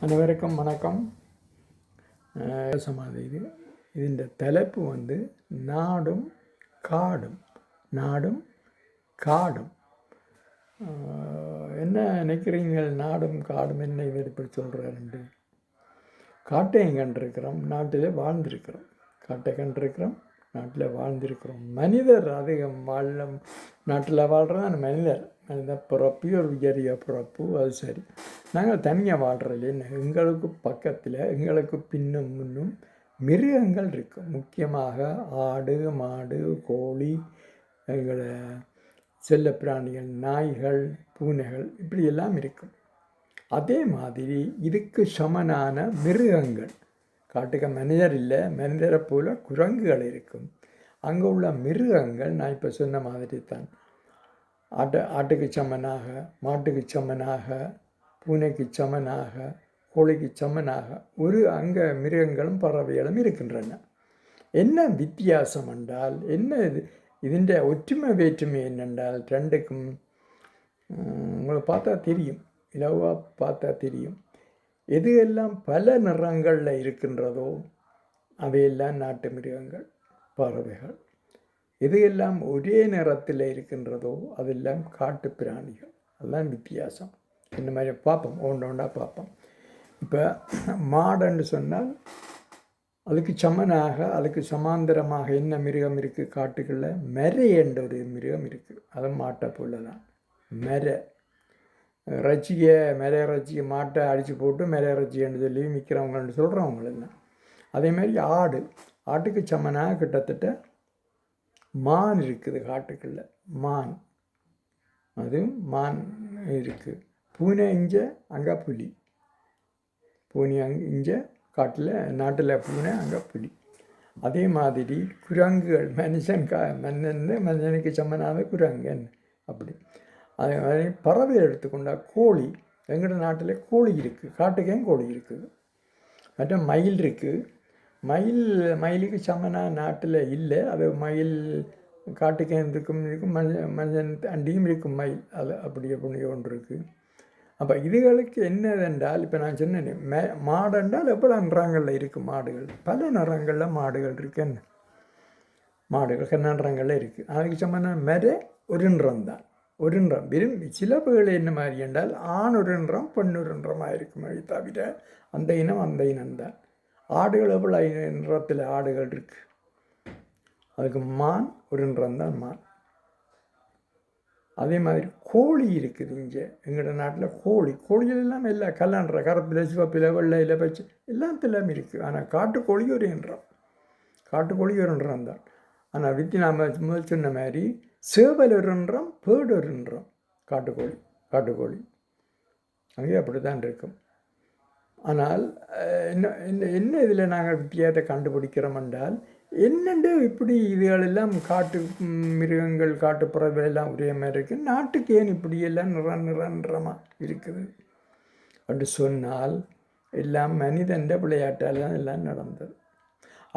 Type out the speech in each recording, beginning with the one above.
அனைவருக்கும் வணக்கம். சமாதி இது. இந்த தலைப்பு வந்து நாடும் காடும் நாடும் காடும். என்ன நினைக்கிறீங்கள் நாடும் காடும் என்ன இவர் இப்படி சொல்கிறாருண்டு காட்டை கண்டிருக்கிறோம் நாட்டில் வாழ்ந்திருக்கிறோம். காட்டை கண்டிருக்கிறோம் நாட்டில் வாழ்ந்திருக்கிறோம். மனிதர் அதிகம் வாழ நாட்டில் வாழ்கிறதான் மனிதர். மனிதர் பிறப்பு ஒரு உயரிய பிறப்பு அது சரி. நாங்கள் தனியாக வாழ்கிறதில்ல எங்களுக்கு பக்கத்தில் எங்களுக்கு பின்னும் முன்னும் மிருகங்கள் இருக்கும். முக்கியமாக ஆடு மாடு கோழி எங்களை செல்ல பிராணிகள் நாய்கள் பூனைகள் இப்படியெல்லாம் இருக்கும். அதே மாதிரி இதுக்கு சமனான மிருகங்கள். காட்டுக்கு மனிதர் இல்லை மனிதரை போல் குரங்குகள் இருக்கும். அங்கே உள்ள மிருகங்கள் நான் இப்போ சொன்ன மாதிரி தான். ஆட்டு ஆட்டுக்கு சமனாக மாட்டுக்கு சமனாக பூனைக்கு சமனாக கோழிக்கு சமனாக ஒரு அங்கே மிருகங்களும் பறவைகளும் இருக்கின்றன என்ன வித்தியாசம் என்றால் என்ன இது ഇതിൻ്റെ ഒറ്റുമ വേറ്റുമ என்னென்றால் ரெண்டுக்கும் உம், உங்களுக்கு பார்த்தா தெரியும் இலவாக பார்த்தா தெரியும் எது எல்லாம் பல நிறங்களில் இருக்கின்றதோ அவையெல்லாம் நாட்டு மிருகங்கள் பறவைகள் எது எல்லாம் ஒரே நிறத்தில் இருக்கின்றதோ இந்த மாதிரி பார்ப்போம் ஒன்று ஒன்றா பார்ப்போம். இப்போ மாடுன்னு சொன்னால் அதுக்கு சமனாக அதுக்கு சமாந்தரமாக என்ன மிருகம் இருக்குது காட்டுகளில் மெரை என்ற ஒரு மிருகம் இருக்குது அது மாட்டை போல தான் மெரை. ரச்சியை மெரை ரச்சியை மாட்டை அடித்து போட்டு மெரை ரச்சின்னு சொல்லி விற்கிறவங்கன்னு சொல்கிறவங்களெல்லாம் அதே மாதிரி ஆடு. ஆட்டுக்கு சமனாக கிட்டத்தட்ட மான் இருக்குது காட்டுக்குள்ளே. மான். அதுவும் மான் இருக்குது பூனை இங்கே அங்கே புலி. பூனை அங் இங்கே காட்டில் நாட்டில் பூனை அங்கே புலி. அதே மாதிரி குரங்குகள் மனுஷன் கா மன்னன் மனுஷனுக்கு சமனான குரங்கன் அப்படி. அதே மாதிரி பறவை எடுத்துக்கொண்டா கோழி. எங்களோட நாட்டில் கோழி இருக்குது காட்டுக்கேன் கோழி இருக்குது மற்ற மயில் இருக்குது மயில் மயிலுக்கு சமனா நாட்டில் இல்லை. அது மயில் காட்டுக்கேன் இருக்கும் இருக்கும். மனுஷன் மனுஷன் அண்டியும் இருக்கும் மயில். அது அப்படி அப்படி ஒன்று இருக்குது அப்போ இதுகளுக்கு என்னதென்றால் இப்போ நான் சொன்னேன் மே மாடென்றால் எவ்வளோ நிறங்களில் இருக்குது மாடுகள்? பல நிறங்களில் மாடுகள் இருக்குன்னு மாடுகள் கண்ண நிறங்களில் இருக்குது அதுக்கு சம்மந்த மெர ஒரு நிறம் தான். ஒரு நிறம். விரும்பி சில பேர்கள் என்ன மாதிரி என்றால் ஆண் ஒரு நிறம் பெண் ஒரு நிறமாக இருக்குமே தவிர அந்த இனம் அந்த இனம் தான். ஆடுகள் எவ்வளோ நிறத்தில் ஆடுகள் இருக்குது அதுக்கு மான் ஒரு நிறம் தான் மான். அதே மாதிரி கோழி இருக்குது இங்கே. எங்களோட நாட்டில் கோழி. கோழிகள் எல்லாம் இல்லை கல்லான்ற கருப்பில் சிவப்பில் வெள்ளையில் பச்சை எல்லாத்திலும் இருக்குது ஆனால் காட்டுக்கோழி ஒரு என்றம் காட்டுக்கோழி ஒரு என்றம் தான். ஆனால் வித்தி நாம் முதல் சொன்ன மாதிரி சேவல் ஒரு என்றம் பேடு ஒரு என்றம் காட்டுக்கோழி காட்டுக்கோழி அங்கே அப்படி தான் இருக்கும். ஆனால் என்ன என்ன என்ன இதில் நாங்கள் வித்தியாசத்தை கண்டுபிடிக்கிறோம் என்றால் என்னண்டு இப்படி இதுகளெல்லாம் காட்டு மிருகங்கள் காட்டு எல்லாம் ஒரே மாதிரி இருக்குது நாட்டுக்கு ஏன் இப்படி எல்லாம் நிற நிற நிறமாக இருக்குது? அப்படி சொன்னால் எல்லாம் மனிதன்ற விளையாட்டால் தான் எல்லாம் நடந்தது.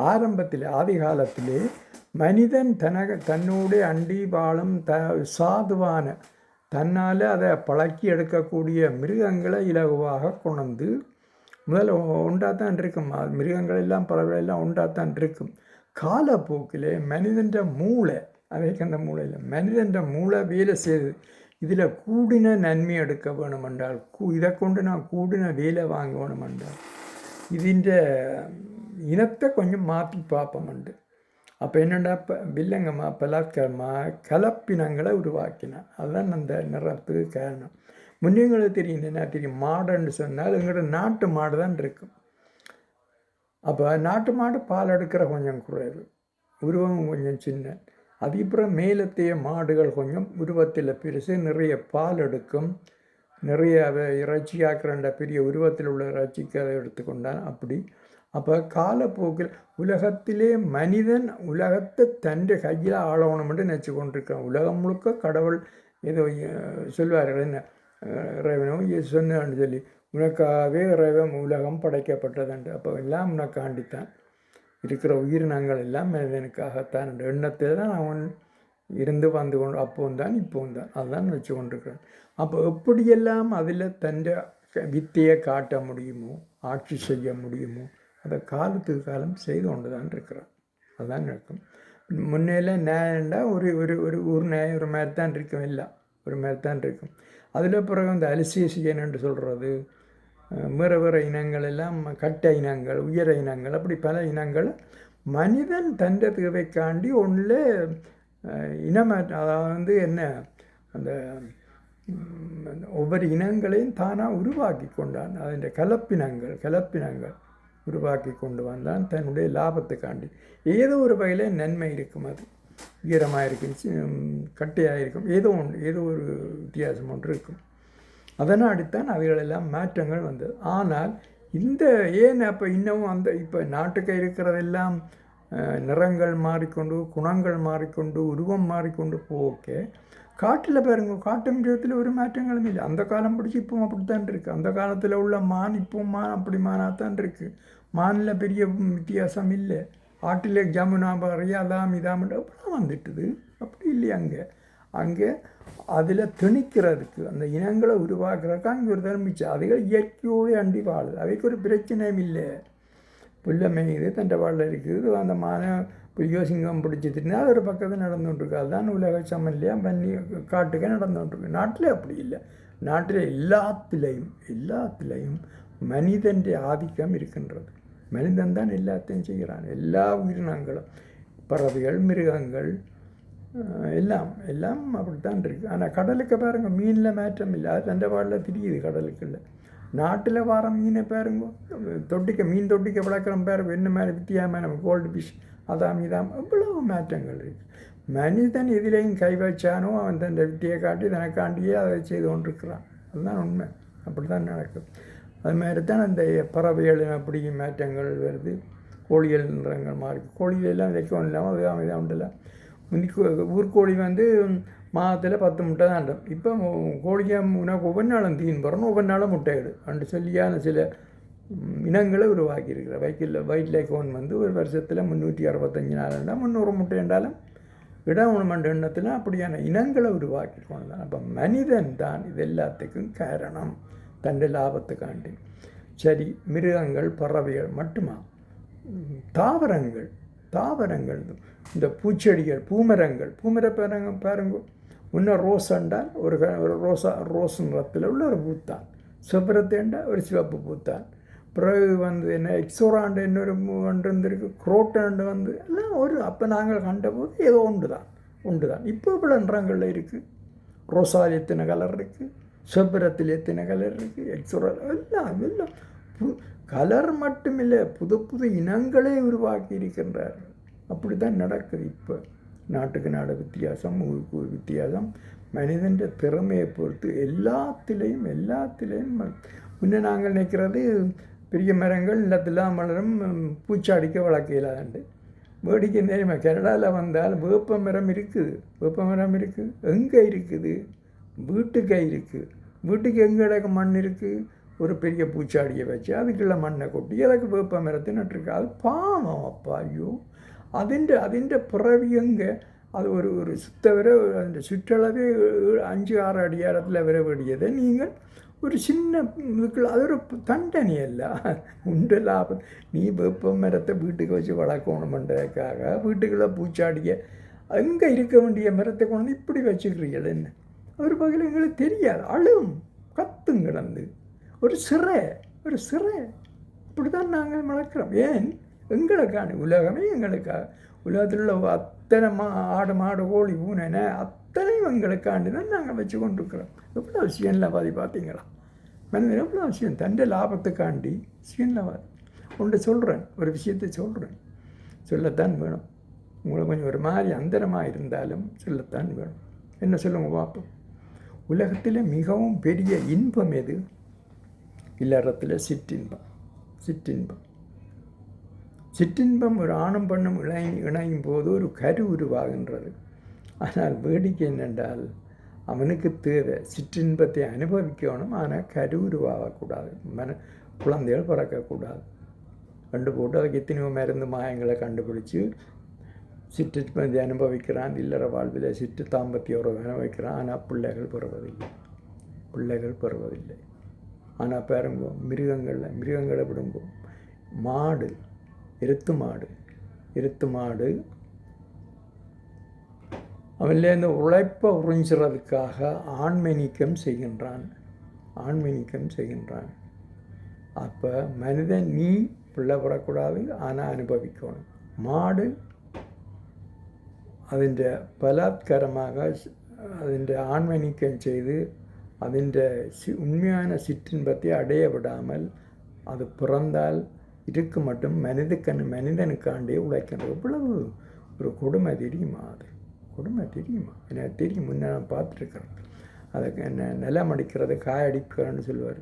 ஆரம்பத்தில் ஆதி காலத்திலே மனிதன் தனக தன்னோடு அண்டி வாழும் த சாதுவான தன்னால் அதை பழக்கி எடுக்கக்கூடிய மிருகங்களை இலகுவாக கொண்டு முதல்ல உண்டாத்தான் இருக்கும். மிருகங்கள் எல்லாம் பறவைகள் எல்லாம் உண்டாத்தான் இருக்கும். காலப்போக்கில் மனிதன்ற மூளை அவைக்கு அந்த மூளையில் மனிதன்ற மூளை வேலை செய்யுது. இதில் கூடின நன்மை எடுக்க வேணும் என்றால் கூ இதை கொண்டு நான் கூடின வேலை வாங்க வேணும் என்றால் இதுன்ற இனத்தை கொஞ்சம் மாற்றி பார்ப்போம் உண்டு அப்போ என்னென்னா இப்போ வில்லங்கம்மா பலாத்காரமாக கலப்பினங்களை உருவாக்கினேன். அதுதான் அந்த நிறத்துக்கு காரணம். முன்னே எங்களுக்கு தெரியும் என்ன தெரியும்? மாடுன்னு சொன்னால் எங்களோட நாட்டு மாடு தான் இருக்கும். அப்போ நாட்டு மாடு பால் எடுக்கிற கொஞ்சம் குறைவு. உருவம் கொஞ்சம் சின்ன. அதுக்கப்புறம் மேலத்தைய மாடுகள் கொஞ்சம் உருவத்தில் பெருசு நிறைய பால் எடுக்கும். நிறைய இறைச்சி ஆக்கிறண்ட பெரிய உருவத்தில் உள்ள இறைச்சிக்கு எடுத்துக்கொண்டான் அப்படி. அப்போ காலப்போக்கில் உலகத்திலே மனிதன் உலகத்தை தൻ്റെ கையில் ஆளணும்னு நினச்சி கொண்டிருக்கான் உலகம் முழுக்க கடவுள் ஏதோ சொல்வார்கள் என்ன இறைவனும் சொன்னான்னு சொல்லி. உனக்காகவே இறைவன் உலகம் படைக்கப்பட்டதுண்டு. அப்போ எல்லாம் உனக்காண்டித்தான். இருக்கிற உயிரினங்கள் எல்லாம் மனிதனுக்காகத்தான் என்ற எண்ணத்தில் தான் அவன் இருந்து வந்து கொண்டு அப்போவும் தான் இப்போவும் தான். அதுதான் வச்சு கொண்டிருக்கிறான். அப்போ எப்படியெல்லாம் அதில் தൻ്റെ வித்தையை காட்ட முடியுமோ ஆட்சி செய்ய முடியுமோ அதை காலத்துக்கு காலம் செய்து கொண்டு தான் இருக்கிறான். அதுதான் நடக்கும். முன்னையில நேரண்டா ஒரு ஒரு ஒரு ஒரு நேரம் ஒரு மாதிரி தான் இருக்கும் எல்லாம். ஒரு மாதிரி தான் இருக்கும். அதில் பிறகு இந்த அலிசேசியன் என்று சொல்கிறது மிறவர இனங்கள் எல்லாம் கட்ட இனங்கள் உயர இனங்கள் அப்படி பல இனங்கள் மனிதன் தன்ற தேவைக்காண்டி ஒன்றில் இனம அதாவது வந்து என்ன அந்த ஒவ்வொரு இனங்களையும் தானாக உருவாக்கி கொண்டான். அதன் கலப்பினங்கள் கலப்பினங்கள் உருவாக்கி கொண்டு வந்தான் தன்னுடைய லாபத்துக்காண்டி. ஏதோ ஒரு வகையில் நன்மை இருக்கும் அது. ஈரமாக இருக்கும் கட்டையாக இருக்கும். ஏதோ ஒன்று ஏதோ ஒரு வித்தியாசம் ஒன்று இருக்கும். அதனாடித்தான் அவைகளெல்லாம் மாற்றங்கள் வந்தது. ஆனால் இந்த ஏன் அப்போ இன்னமும் அந்த இப்போ நாட்டுக்கு இருக்கிறதெல்லாம் நிறங்கள் மாறிக்கொண்டு குணங்கள் மாறிக்கொண்டு உருவம் மாறிக்கொண்டு போக்க காட்டில் பாருங்க காட்டு மிருகத்தில் ஒரு மாற்றங்களும் இல்லை. அந்த காலம் பிடிச்சி இப்பவும் அப்படித்தான் இருக்குது அந்த காலத்தில் உள்ள மான் இப்பவும் மான் அப்படி மானாத்தான் இருக்குது மானில் பெரிய வித்தியாசம் இல்லை. ஆட்டில் ஜமுனா அறியாதாம் இதாம் அப்படிலாம் வந்துட்டுது. அப்படி இல்லையா அங்கே. அங்கே அதில் திணிக்கிறதுக்கு அந்த இனங்களை உருவாக்குறதுக்கு அங்கே ஒரு தர்மிச்சு அதுகள் இயற்கையோடு அண்டி வாழுது. அவைக்கு ஒரு பிரச்சனையும் இல்லை. புல்ல மேயுது தண்டை இருக்குது. அந்த மான புலியோ சிங்கம் பிடிச்சிட்டுனா அது ஒரு பக்கத்தில் நடந்துகிட்ருக்கு அதுதான் உலக சமல்லையா பண்ணி காட்டுக்க நடந்துகிட்ருக்கு நாட்டில் அப்படி இல்லை. நாட்டில் எல்லாத்திலையும் எல்லாத்திலையும் மனிதன் ஆதிக்கம் இருக்கின்றது. மனிதன் தான் எல்லாத்தையும் செய்கிறான். எல்லா உயிரினங்களும் பறவைகள் மிருகங்கள் எல்லாம் எல்லாம் அப்படித்தான் இருக்குது ஆனால் கடலுக்கு பாருங்கள் மீனில் மாற்றம் இல்லை. அது தண்டை பாடலில் தெரியுது கடலுக்குள்ள. நாட்டில் வர மீனை பாருங்க தொட்டிக்க மீன் தொட்டிக்க வளர்க்குறோம் பாருங்க என்ன மாதிரி வித்தியாசமான கோல்டு ஃபிஷ் அதாம் இதாம் எவ்வளவு மாற்றங்கள் இருக்குது மனிதன் எதிலையும் கை வச்சானோ அவன் தன் வித்தியை காட்டி தனக்காண்டியே அதை செய்து கொண்டிருக்கிறான். அதுதான் உண்மை. அப்படி தான் நடக்கும். அது மாதிரி தான் அந்த பறவைகள் அப்படி மாற்றங்கள் வருது. கோழிகள் நிறங்கள் மாறி கோழிகள் எல்லாம் வைக்கவும் இல்லாமல் அது இதாக உண்டில்ல முந்தி ஊர்கோழி வந்து மாதத்தில் பத்து முட்டை தான் இடம். இப்போ கோழியை உனக்கு ஒவ்வொரு நாளும் தீன் போகிறோம் ஒவ்வொரு நாளும் முட்டையிடு அண்டு சொல்லியான சில இனங்களை உருவாக்கியிருக்கிற வைக்கில் வைல்ட் லைஃப் வந்து ஒரு வருஷத்தில் முந்நூற்றி அறுபத்தஞ்சு நாளுண்டா முந்நூறு முட்டை என்றாலும் உணமண்ட எண்ணத்தில் அப்படியான இனங்களை உருவாக்கிருக்கோம் தான் அப்போ மனிதன் தான் இது எல்லாத்துக்கும் காரணம். தன்னுடைய லாபத்துக்காண்டி சரி மிருகங்கள் பறவைகள் மட்டுமா? தாவரங்கள். தாவரங்கள். இந்த பூச்செடிகள் பூமரங்கள் பூமர பாருங்க பாருங்க. இன்னும் ரோஸ் என்றால் ஒரு ஒரு ரோசா ரோஸ் நிறத்தில் உள்ள ஒரு பூத்தான். சிவரத்தேண்டா ஒரு சிவப்பு பூத்தான். பிறகு வந்து என்ன எக்ஸோராண்டு இன்னொரு மூ- ஒன்று இருந்திருக்கு குரோட்டாண்டு வந்து எல்லாம் ஒரு அப்போ நாங்கள் கண்டபோது ஏதோ ஒன்று தான் உண்டு தான் இப்போ இவ்வளோ நிறங்களில் இருக்குது ரோசால் எத்தனை கலர் இருக்குது செவ்வரத்தில் எத்தனை கலர் இருக்குது எக்ஸோரா எல்லாம் எல்லாம் கலர் மட்டுமில்லை புது புது இனங்களே உருவாக்கி இருக்கின்றார்கள் அப்படி தான் நடக்குது இப்போ. நாட்டுக்கு நாடு வித்தியாசம் ஊருக்கு ஒரு வித்தியாசம் மனிதன் திறமையை பொறுத்து எல்லாத்திலையும் எல்லாத்திலையும் ம- முன்ன நாங்கள் நினைக்கிறது பெரிய மரங்கள் நிலத்தெல்லாம் வளரும் பூச்சாடிக்க வளர்க்கலாண்டு வேடிக்கை தெரியுமா கனடாவில் வந்தால் வேப்ப மரம் இருக்குது. வேப்ப மரம் இருக்குது. எங்கே இருக்குது? வீட்டுக்கே இருக்குது. வீட்டுக்கு எங்கே மண் இருக்குது? ஒரு பெரிய பூச்சாடியை வச்சு அதுக்குள்ள மண்ணை கொட்டி அதுக்கு வேப்ப மரத்தை நட்டுருக்கு அது பாவம் அப்பா ஐயோ അതിൻ്റെ അതിൻ്റെ പിറവിയങ്ക അത് ഒരു ഒരു சுத்தவர അതിൻ്റെ சுற்றளவே ஏழு- அஞ்சு ஆறு அடியாரத்தில் வர வேண்டியதை நீங்கள் ஒரு சின்ன இதுக்குள்ள அது ஒரு தண்டனையல்ல உண்டு லாபம் நீ வேப்ப மரத்தை வீட்டுக்கு வச்சு வளர்க்கணுமென்றதுக்காக வீட்டுக்குள்ளே பூச்சாடிய அங்கே இருக்க வேண்டிய மரத்தை கொண்டு வந்து இப்படி வச்சுக்கிறீர்கள் என்ன ஒரு வகையில் எங்களுக்கு தெரியாது அழும் கத்தும் கிடந்து ஒரு சிறை ஒரு சிறை. இப்படி தான் நாங்கள் வளர்க்குறோம். ஏன்? எங்களுக்கான உலகமே எங்களுக்காக உலகத்தில் உள்ள அத்தனை மா ஆடு மாடு கோழி பூனை அத்தனையும் எங்களுக்காண்டு தான் நாங்கள் வச்சு கொண்டிருக்கிறோம். எவ்வளோ சுயநலவாதி பார்த்தீங்களா? மனிதன் எவ்வளோ விஷயம் தண்டை லாபத்துக்காண்டி சுயநலவாதி. ஒன்று சொல்கிறேன் ஒரு விஷயத்தை சொல்கிறேன் சொல்லத்தான் வேணும். உங்களுக்கு கொஞ்சம் ஒரு மாதிரி அந்தரமாக இருந்தாலும் சொல்லத்தான் வேணும். என்ன சொல்லுங்க பார்ப்போம். உலகத்தில் மிகவும் பெரிய இன்பம் எது? இல்லறத்தில் சிற்றின்பம் சிற்றின்பம். சிற்றின்பம் ஒரு ஆணும் பெண்ணும் இணை இணையும் போது ஒரு கரு உருவாகின்றது. ஆனால் வேடிக்கை என்னென்றால் அவனுக்கு தேவை சிற்றின்பத்தை அனுபவிக்கணும் ஆனால் கரு உருவாகக்கூடாது. மன குழந்தைகள் பிறக்கக்கூடாது. ரெண்டு போட்டு அதுக்கு எத்தனையோ மருந்து மாயங்களை கண்டுபிடிச்சி சிற்றின்பத்தை அனுபவிக்கிறான். இல்லற வாழ்வில் சிற்று தாம்பத்திய உறவு அனுபவிக்கிறான். ஆனால் பிள்ளைகள் பெறுவதில்லை. பிள்ளைகள் பெறுவதில்லை. ஆனால் பாருங்க மிருகங்களில் மிருகங்களை விடுங்க. மாடு எருத்து மாடு எருத்து மாடு. அவன்லேருந்து உழைப்பை உறிஞ்சுறதுக்காக ஆண்மை நீக்கம் செய்கின்றான். ஆண்மை நீக்கம் செய்கின்றான். அப்போ மனிதன் நீ பிள்ளை பெறக்கூடாது ஆனால் அனுபவிக்கணும். மாடு അതിൻ്റെ ബലാത്കാരമാകാൻ അതിൻ്റെ ആൺമനിക്കം ചെയ്ത് അതിൻ്റെ சி உண்மையான சிற்றின்பத்தை அடைய விடாமல் அது பிறந்தால் இருக்கு மட்டும் மனிதக்கண் மனிதனுக்காண்டே உழைக்கணும் எவ்வளவு ஒரு கொடுமை தெரியுமா அது கொடுமை தெரியுமா எனக்கு தெரியும் முன்னே நான் பார்த்துருக்குறேன் அதுக்கு என்ன நிலம் அடிக்கிறது காய அடிக்கிறேன்னு சொல்லுவார்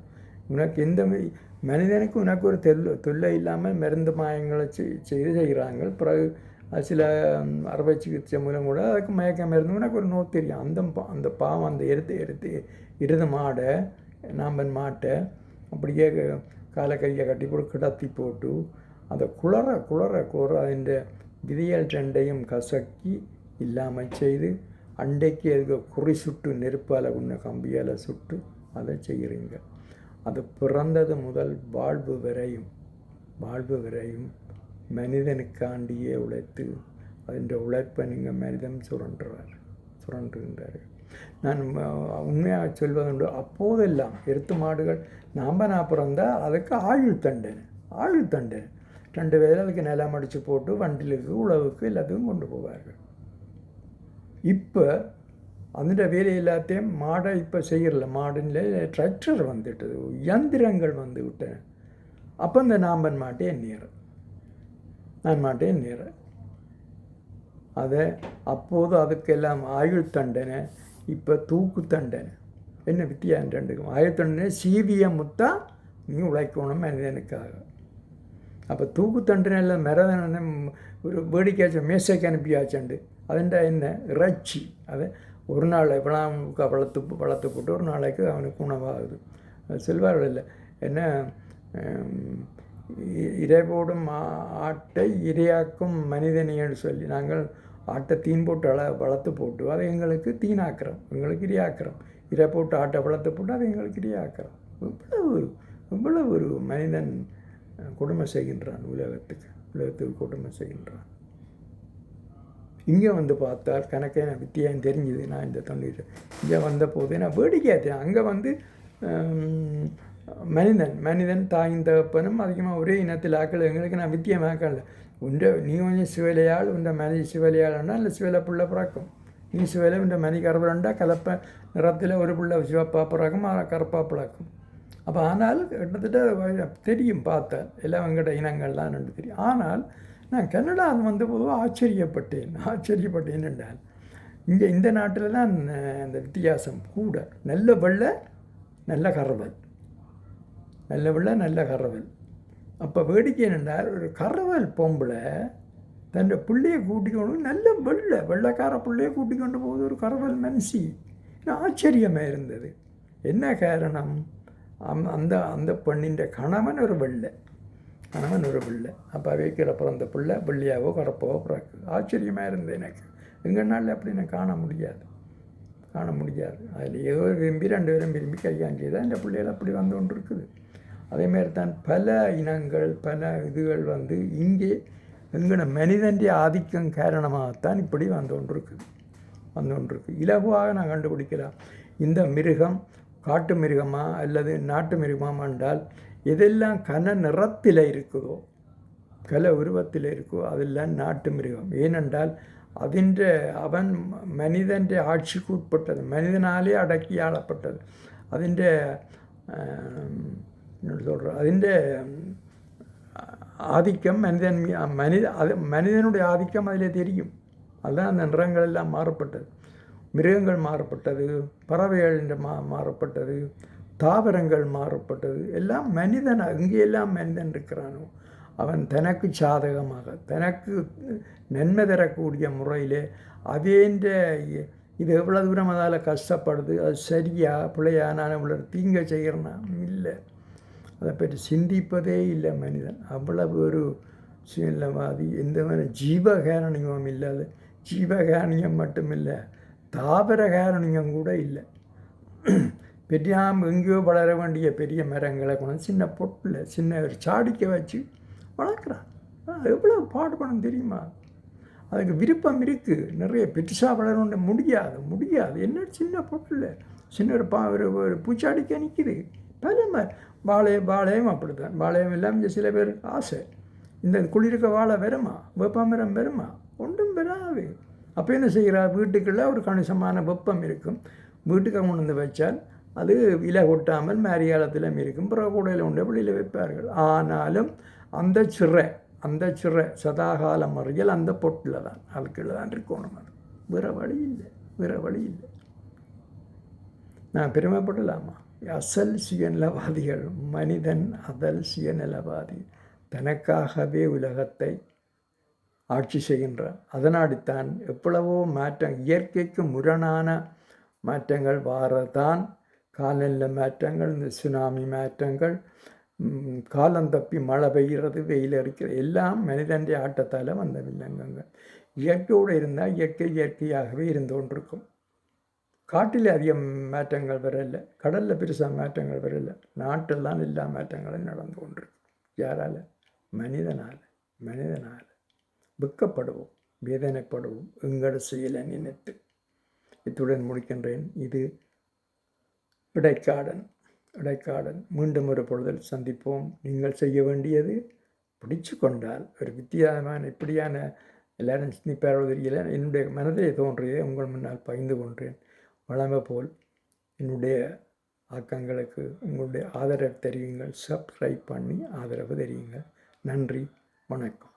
உனக்கு எந்த மே- மனிதனுக்கு உனக்கு ஒரு தொல்லை தொல்லை இல்லாமல் மருந்து மாயங்களை செய்- செய்து செய்கிறாங்க பிறகு அது சில அறுவை சிகிச்சை மூலம் கூட அதுக்கு மயக்கம் இருந்து எனக்கு ஒரு நோ தெரியும். அந்த பா அந்த பாவம் அந்த எடுத்து எடுத்து இருத மாடை நாம்பன் மாட்டை அப்படியே காலை கையை கட்டி போட்டு கிடத்தி போட்டு அதை குளற குளற குளற அதன் விதையல் ரெண்டையும் கசக்கி இல்லாமல் செய்து அண்டைக்கு அதுக்கு குறி சுட்டு நெருப்பால் உன்ன கம்பியால் சுட்டு அதை செய்கிறீங்க அது பிறந்தது முதல் வாழ்வு வரையும் வாழ்வு வரையும் மனிதனுக்காண்டியே உழைத்து அதன் உழைப்பை நீங்கள் மனிதன் சுரண்டுறார் சுரண்டுகின்றார்கள். நான் உண்மையாக சொல்வதுண்டு அப்போதெல்லாம் எருத்து மாடுகள் நாம் நான் பிறந்தால் அதுக்கு ஆயுள் தண்டனை ஆயுள் தண்டனை. ரெண்டு பேரும் அதுக்கு நிலம் அடித்து போட்டு வண்டிலுக்கு உழவுக்கு எல்லாத்துக்கும் கொண்டு போவார்கள். இப்போ அந்த வேலை எல்லாத்தையும் மாடை இப்போ செய்யறல மாடுல டிராக்டர் வந்துட்டது இயந்திரங்கள் வந்து விட்டன. அப்போ இந்த நாம்பன் மாட்டே நேரம் நான் மாட்டேன் நேர. அதை அப்போது அதுக்கெல்லாம் ஆயுள் தண்டனை இப்போ தூக்கு தண்டனை. என்ன வித்தியாசம் ரெண்டுக்கும்? ஆயுள் தண்டனை சீவிய முத்தா நீ உழைக்கணும் மனிதனுக்காக அப்போ தூக்கு தண்டனை இல்லை மரதனை ஒரு வேடிக்கையாச்சும் மேசைக்கு அனுப்பியாச்சாண்டு. அதுண்டா என்ன? இறைச்சி. அதை ஒரு நாள் எவ்வளோ வளர்த்து வளர்த்து போட்டு ஒரு நாளைக்கு அவனுக்கு உணவாகுது. செல்வார்கள் இல்லை. என்ன இறைவோடும் ஆட்டை இரையாக்கும் மனிதனியன்னு சொல்லி நாங்கள் ஆட்டை தீன் போட்டு அள வளர்த்து போட்டு அதை எங்களுக்கு தீனாக்குறோம் எங்களுக்கு இரையாக்குறோம் இரை போட்டு ஆட்டை வளர்த்து போட்டு அதை எங்களுக்கு இரையாக்குறோம் இவ்வளவு இவ்வளவு ஒரு மனிதன் கொடுமை செய்கின்றான் உலகத்துக்கு உலகத்துக்கு கொடுமை செய்கின்றான். இங்கே வந்து பார்த்தால் கணக்கே நான் வித்தியாசம் தெரிஞ்சுது நான் இந்த தொண்ணூறு இங்கே வந்த போது நான் வேடிக்கையாத்தேன் அங்கே வந்து மனிதன் மனிதன் தாயின் தகப்பனும் அதிகமாக ஒரே இனத்தில் ஆக்கள். எங்களுக்கு நான் வித்தியமாக்கல உண்ட நீ கொஞ்சம் சிவலையாள் உண்ட மனைவி சிவலையாள்னா இல்லை சிவலை புள்ள பிறக்கும். நீ சிவலை உண்ட மணி கருவலண்டா கலப்பை நிறத்தில் ஒரு புள்ள சிவப்பா பிறக்கும் கருப்பா பிறக்கும். அப்போ ஆனால் கிட்டத்தட்ட தெரியும் பார்த்தேன். எல்லாம் எங்கள்கிட்ட இனங்கள்லாம் ரெண்டு தெரியும். ஆனால் நான் கனடா வந்த பொதுவாக ஆச்சரியப்பட்டேன். ஆச்சரியப்பட்டேன் என்றால் இங்கே இந்த நாட்டில் தான் அந்த வித்தியாசம் கூட. நல்ல வெள்ளை நல்ல கறவல் நல்ல வெள்ளை நல்ல கறவல் அப்போ வேடிக்கை என்னென்றால் ஒரு கறவல் பொம்பளை தன் பிள்ளையை கூட்டிக்கொண்டு நல்ல வெள்ளை வெள்ளைக்கார பிள்ளையை கூட்டிக்கொண்டு போகுது ஒரு கறவல் மனுஷி ஆச்சரியமாக இருந்தது. என்ன காரணம்? அம்- அந்த அந்த பெண்ணின் கணவன் ஒரு வெள்ளை. கணவன் ஒரு பிள்ளை அப்போ வைக்கிற பிறந்த பிள்ளை வெள்ளையாவோ கறப்பாவோ பிறக்கு. ஆச்சரியமாக இருந்தது எனக்கு. எங்கள் நாளில் அப்படி நான் காண முடியாது. காண முடியாது. அதில் ஏதோ விரும்பி ரெண்டு பேரும் விரும்பி கையாண்டியதான் இந்த பிள்ளைகள் அப்படி வந்து கொண்டு இருக்குது அதேமாரி தான் பல இனங்கள் பல இதுகள் வந்து இங்கே எங்கட மனிதன் ஆதிக்கம் காரணமாகத்தான் இப்படி வந்து கொண்டிருக்குது. வந்து கொண்டிருக்கு. இலகுவாக நான் கண்டுபிடிக்கலாம். இந்த மிருகம் காட்டு மிருகமா அல்லது நாட்டு மிருகமா என்றால் எதெல்லாம் கன நிறத்தில் இருக்குதோ கல உருவத்தில் இருக்கோ அதெல்லாம் நாட்டு மிருகம். ஏனென்றால் அதின் அவன் மனிதன் ஆட்சிக்கு உட்பட்டது மனிதனாலே அடக்கி ஆளப்பட்டது. அதின் എന്നോട് சொல்கிற അതിൻ്റെ ஆதிக்கம் மனிதன் மீ- மனித அது மனிதனுடைய ஆதிக்கம் அதில் தெரியும் அதுதான் அந்த நிறங்கள் எல்லாம் மாறப்பட்டது மிருகங்கள் மாறப்பட்டது பறவைகள் மா மாறப்பட்டது தாவரங்கள் மாறப்பட்டது எல்லாம் மனிதன் எங்கெல்லாம் மனிதன் இருக்கிறானோ அவன் தனக்கு சாதகமாக தனக்கு நன்மை தரக்கூடிய முறையில் அதேன்ற இது எவ்வளோ தூரம் அதால் கஷ்டப்படுது அது சரியா பிள்ளையா நான் இவ்வளோ தீங்க செய்கிறேன்னா இல்லை அதை பற்றி சிந்திப்பதே இல்லை மனிதன். அவ்வளவு ஒரு சீலவாதி எந்த மாதிரி ஜீவகாரணியம் இல்லாத ஜீவகாரணியம் மட்டும் இல்லை தாவரகாரணியம் கூட இல்லை. பெரியாம் எங்கேயோ வளர வேண்டிய பெரிய மரங்களை கொண்டு சின்ன பொட்டில் சின்ன ஒரு சாடிக்க வச்சு வளர்க்குறான் எவ்வளோ பாடுபடும் தெரியுமா? அதுக்கு விருப்பம் இருக்குது நிறைய பெருசாக வளரணுன்னு முடியாது முடியாது. என்ன சின்ன பொட்டில்? சின்ன ஒரு பா ஒரு ஒரு பூச்சாடிக்க நிற்கிது. பல பாளையம் பாளையம் அப்படி தான் பாளையம் இல்லாமல் சில பேர் ஆசை. இந்த குளிர்க்க வாழை வருமா? வெப்பமரம் வருமா? ஒன்றும் வராது. அப்போ என்ன செய்கிறா? வீட்டுக்குள்ளே ஒரு கணிசமான வெப்பம் இருக்கும். வீட்டுக்கு கொண்டு வந்து வச்சால் அது இலை ஒட்டாமல் மேரியாலத்திலும் இருக்கும். பிறகு கூடையில் உண்டு வெளியில் வைப்பார்கள். ஆனாலும் அந்த சிறை அந்த சிறை சதாகாலம் மறியல் அந்த பொட்டில் தான். அதுக்குள்ள தான் இருக்கணும் அது. வேறு வழி இல்லை. வேறு வழி இல்லை. நான் பெருமைப்படலாமா? அசல் சுயநலவாதிகள் மனிதன் அதல் சுயநலவாதி. தனக்காகவே உலகத்தை ஆட்சி செய்கின்றான். அதனாடித்தான் எவ்வளவோ மாற்றம் இயற்கைக்கு முரணான மாற்றங்கள் வாரதான் காலநிலை மாற்றங்கள் இந்த சுனாமி மாற்றங்கள் காலம் தப்பி மழை பெய்கிறது வெயில் அடிக்கிறது எல்லாம் மனிதனுடைய ஆட்டத்தால் வந்த வில்லங்கங்கள். இயற்கையோடு இருந்தால் இயற்கை இயற்கையாகவே இருந்து கொண்டிருக்கும். காட்டில் அதிக மாற்றங்கள் வரல. கடலில் பெருசாக மாற்றங்கள் வரல. நாட்டெல்லாம் எல்லா மாற்றங்களும் நடந்து கொண்டிருக்கு. யாரால்? மனிதனால். மனிதனால். வெக்கப்படுவோம் வேதனைப்படுவோம். எங்களோட செயலை நினைத்து. இத்துடன் முடிக்கின்றேன். இது இடைக்காடன். இடைக்காடன். மீண்டும் ஒரு பொழுதில் சந்திப்போம். நீங்கள் செய்ய வேண்டியது பிடிச்சு கொண்டால். ஒரு வித்தியாசமான இப்படியான எல்லாரும் சிந்திப்பாரோ தெரியல. என்னுடைய மனதிலே தோன்றியதை உங்கள் முன்னால் பகிர்ந்து கொண்டேன் வழங்க போல் என்னுடைய ஆக்கங்களுக்கு உங்களுடைய ஆதரவு தெரியுங்கள். சப்ஸ்கிரைப் பண்ணி ஆதரவு தெரியுங்கள். நன்றி. வணக்கம்.